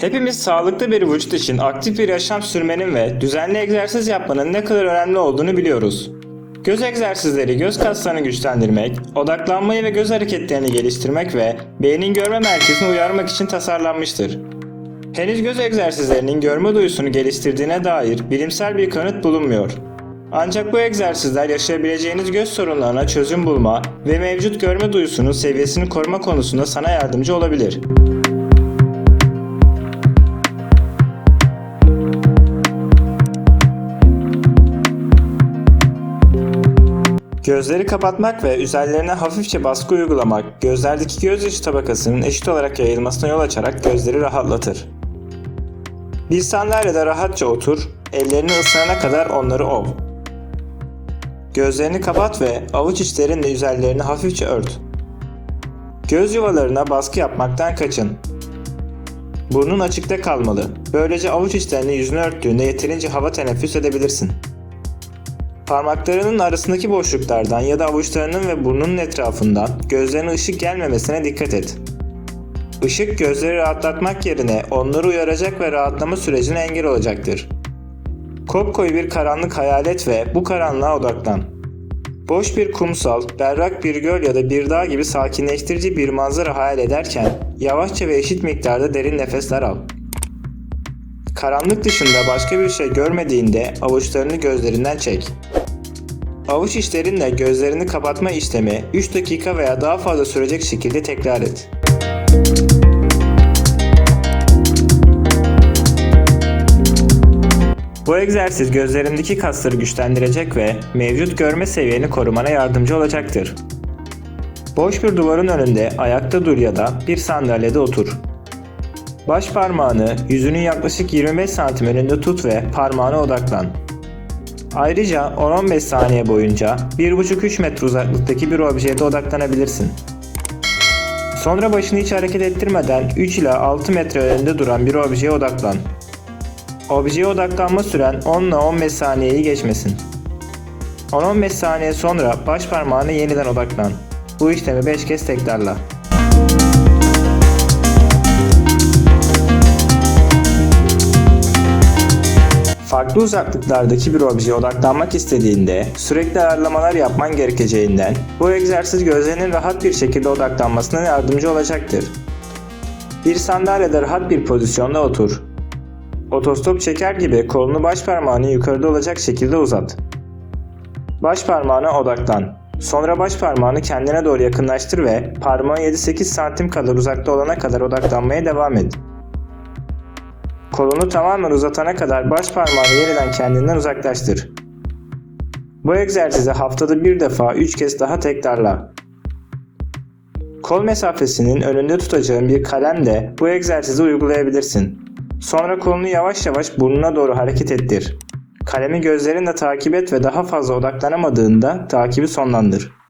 Hepimiz sağlıklı bir vücut için aktif bir yaşam sürmenin ve düzenli egzersiz yapmanın ne kadar önemli olduğunu biliyoruz. Göz egzersizleri göz kaslarını güçlendirmek, odaklanmayı ve göz hareketlerini geliştirmek ve beynin görme merkezini uyarmak için tasarlanmıştır. Henüz göz egzersizlerinin görme duyusunu geliştirdiğine dair bilimsel bir kanıt bulunmuyor. Ancak bu egzersizler yaşayabileceğiniz göz sorunlarına çözüm bulma ve mevcut görme duyusunun seviyesini koruma konusunda sana yardımcı olabilir. Gözleri kapatmak ve üzerlerine hafifçe baskı uygulamak, gözlerdeki gözyaşı tabakasının eşit olarak yayılmasına yol açarak gözleri rahatlatır. Bir sandalyede rahatça otur, ellerini ısınana kadar onları ov. Gözlerini kapat ve avuç içlerinle üzerlerini hafifçe ört. Göz yuvalarına baskı yapmaktan kaçın. Burnun açıkta kalmalı. Böylece avuç içlerini yüzünü örttüğünde yeterince hava teneffüs edebilirsin. Parmaklarının arasındaki boşluklardan ya da avuçlarının ve burnunun etrafından gözlerine ışık gelmemesine dikkat et. Işık gözleri rahatlatmak yerine onları uyaracak ve rahatlama sürecine engel olacaktır. Kopkoyu bir karanlık hayal et ve bu karanlığa odaklan. Boş bir kumsal, berrak bir göl ya da bir dağ gibi sakinleştirici bir manzara hayal ederken yavaşça ve eşit miktarda derin nefesler al. Karanlık dışında başka bir şey görmediğinde avuçlarını gözlerinden çek. Avuç içlerinle gözlerini kapatma işlemi 3 dakika veya daha fazla sürecek şekilde tekrar et. Bu egzersiz gözlerindeki kasları güçlendirecek ve mevcut görme seviyeni korumana yardımcı olacaktır. Boş bir duvarın önünde ayakta dur ya da bir sandalyede otur. Baş parmağını yüzünün yaklaşık 25 santim önünde tut ve parmağına odaklan. Ayrıca 10-15 saniye boyunca 1,5-3 metre uzaklıktaki bir objeye de odaklanabilirsin. Sonra başını hiç hareket ettirmeden 3 ila 6 metre önünde duran bir objeye odaklan. Objeye odaklanma süren 10 ile 15 saniyeyi geçmesin. 10-15 saniye sonra baş parmağına yeniden odaklan. Bu işlemi 5 kez tekrarla. Farklı uzaklıklardaki bir objeye odaklanmak istediğinde sürekli ayarlamalar yapman gerekeceğinden bu egzersiz gözlerinin rahat bir şekilde odaklanmasına yardımcı olacaktır. Bir sandalyede rahat bir pozisyonda otur. Otostop çeker gibi kolunu baş parmağını yukarıda olacak şekilde uzat. Baş parmağına odaklan. Sonra baş parmağını kendine doğru yakınlaştır ve parmağı 7-8 santim kadar uzakta olana kadar odaklanmaya devam et. Kolunu tamamen uzatana kadar baş parmağını yeniden kendinden uzaklaştır. Bu egzersizi haftada bir defa 3 kez daha tekrarla. Kol mesafesinin önünde tutacağın bir kalemle bu egzersizi uygulayabilirsin. Sonra kolunu yavaş yavaş burnuna doğru hareket ettir. Kalemi gözlerinle takip et ve daha fazla odaklanamadığında takibi sonlandır.